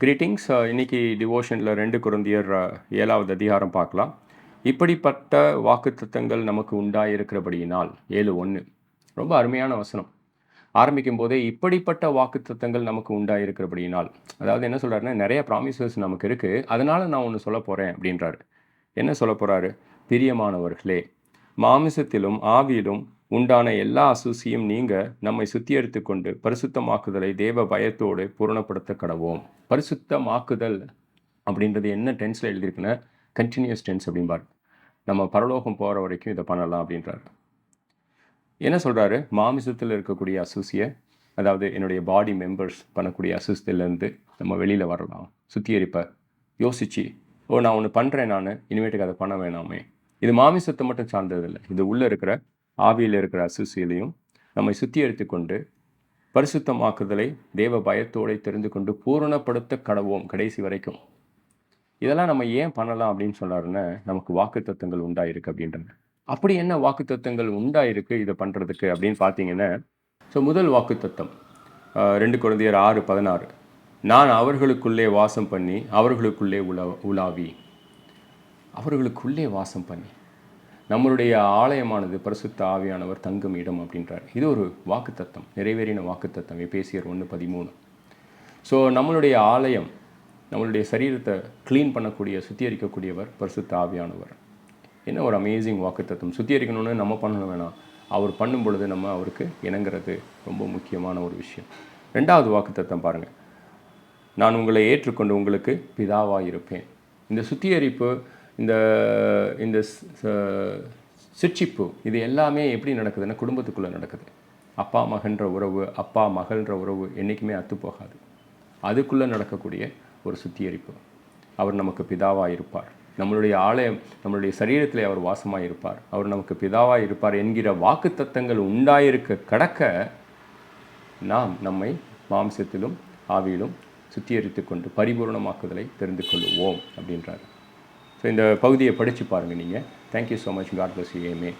Greetings இன்னைக்கு டிவோஷனில் ரெண்டு குருந்தியர் ஏழாவது அதிகாரம் பார்க்கலாம். இப்படிப்பட்ட வாக்குத்தத்தங்கள் நமக்கு உண்டாயிருக்கிறபடியினால் ஏழு ஒன்று ரொம்ப அருமையான வசனம். ஆரம்பிக்கும் போதே இப்படிப்பட்ட வாக்குத்தத்தங்கள் நமக்கு உண்டாயிருக்கிறபடியினால் அதாவது என்ன சொல்கிறாருன்னா நிறைய ப்ராமிசஸ் நமக்கு இருக்குது அதனால் நான் ஒன்று சொல்ல போகிறேன் அப்படின்றாரு. என்ன சொல்ல போகிறாரு பிரியமானவர்களே மாமிசத்திலும் ஆவியிலும் உண்டான எல்லா அசூசியும் நீங்க நம்மை சுத்திகரித்து கொண்டு பரிசுத்தமாக்குதலை தேவ பயத்தோடு பூரணப்படுத்த கடவோம் பரிசுத்தமாக்குதல் அப்படின்றது என்ன டென்ஸில் எழுதியிருக்குன்னா கண்டினியூஸ் டென்ஸ் அப்படிம்பார் நம்ம பரலோகம் போகிற வரைக்கும் இதை பண்ணலாம் அப்படின்றார். என்ன சொல்கிறாரு மாமிசத்தில் இருக்கக்கூடிய அசூசியை அதாவது என்னுடைய பாடி மெம்பர்ஸ் பண்ணக்கூடிய அசுஸ்திலேருந்து நம்ம வெளியில் வரலாம். சுத்திகரிப்பை யோசிச்சு ஓ நான் ஒன்று பண்ணுறேன் நான் இனிமேட்டுக்கு அதை பண்ண வேணாமே. இது மாமிசத்தை மட்டும் சார்ந்ததில்லை இது உள்ளே இருக்கிற ஆவியில் இருக்கிற அசுசியிலையும் நம்மை சுத்திகரித்து கொண்டு பரிசுத்தமாக்குதலை தேவ பயத்தோடு தெரிந்து கொண்டு பூரணப்படுத்த கடவோம் கடைசி வரைக்கும். இதெல்லாம் நம்ம ஏன் பண்ணலாம் அப்படின்னு சொன்னாருன்னா நமக்கு வாக்குத்தத்தங்கள் உண்டாயிருக்கு அப்படின்றாங்க. அப்படி என்ன வாக்குத்தத்தங்கள் உண்டாயிருக்கு இதை பண்ணுறதுக்கு அப்படின்னு பார்த்தீங்கன்னா ஸோ முதல் வாக்குத்தத்தம் தத்துவம் ரெண்டு குழந்தையர் ஆறு பதினாறு. நான் அவர்களுக்குள்ளே வாசம் பண்ணி அவர்களுக்குள்ளே உலா உலாவி. அவர்களுக்குள்ளே வாசம் பண்ணி. நம்மளுடைய ஆலயமானது பரிசுத்த ஆவியானவர் தங்கும் இடம் அப்படின்றார். இது ஒரு வாக்குத்தத்தம் நிறைவேறின வாக்குத்தத்தம். எபேசியர் ஒன்று பதிமூணு. ஸோ நம்மளுடைய ஆலயம் நம்மளுடைய சரீரத்தை க்ளீன் பண்ணக்கூடிய சுத்திகரிக்கக்கூடியவர் பரிசுத்த ஆவியானவர். என்ன ஒரு அமேசிங் வாக்குத்தத்தம். சுத்திகரிக்கணும்னு நம்ம பண்ணணும் வேணாம். அவர் பண்ணும் பொழுது நம்ம அவருக்கு இணங்குறது ரொம்ப முக்கியமான ஒரு விஷயம். ரெண்டாவது வாக்குத்தத்தம் பாருங்கள் நான் உங்களை ஏற்றுக்கொண்டு உங்களுக்கு பிதாவாக இருப்பேன் இந்த சுத்திகரிப்பு இந்த இந்த ஸ்- ச- சிற்சிப்பு இது எல்லாமே எப்படி நடக்குதுன்னா குடும்பத்துக்குள்ளே நடக்குது. அப்பா மகன்ற உறவு அப்பா மகள்ன்ற உறவு என்றைக்குமே அத்து போகாது. அதுக்குள்ளே நடக்கக்கூடிய ஒரு சுத்திகரிப்பு. அவர் நமக்கு பிதாவாக இருப்பார். நம்மளுடைய ஆலயம் நம்மளுடைய சரீரத்தில் அவர் வாசமாக இருப்பார். அவர் நமக்கு பிதாவாக இருப்பார் என்கிற வாக்கு தத்தங்கள் உண்டாயிருக்க கடக்க நாம் நம்மை மாம்சத்திலும் ஆவியிலும் சுத்திகரித்து கொண்டு பரிபூர்ணமாக்குதலை தெரிந்து கொள்வோம் அப்படின்றார். ஸோ இந்த பகுதியை படித்து பாருங்கள் நீங்கள் thank you so much God bless you ஏமே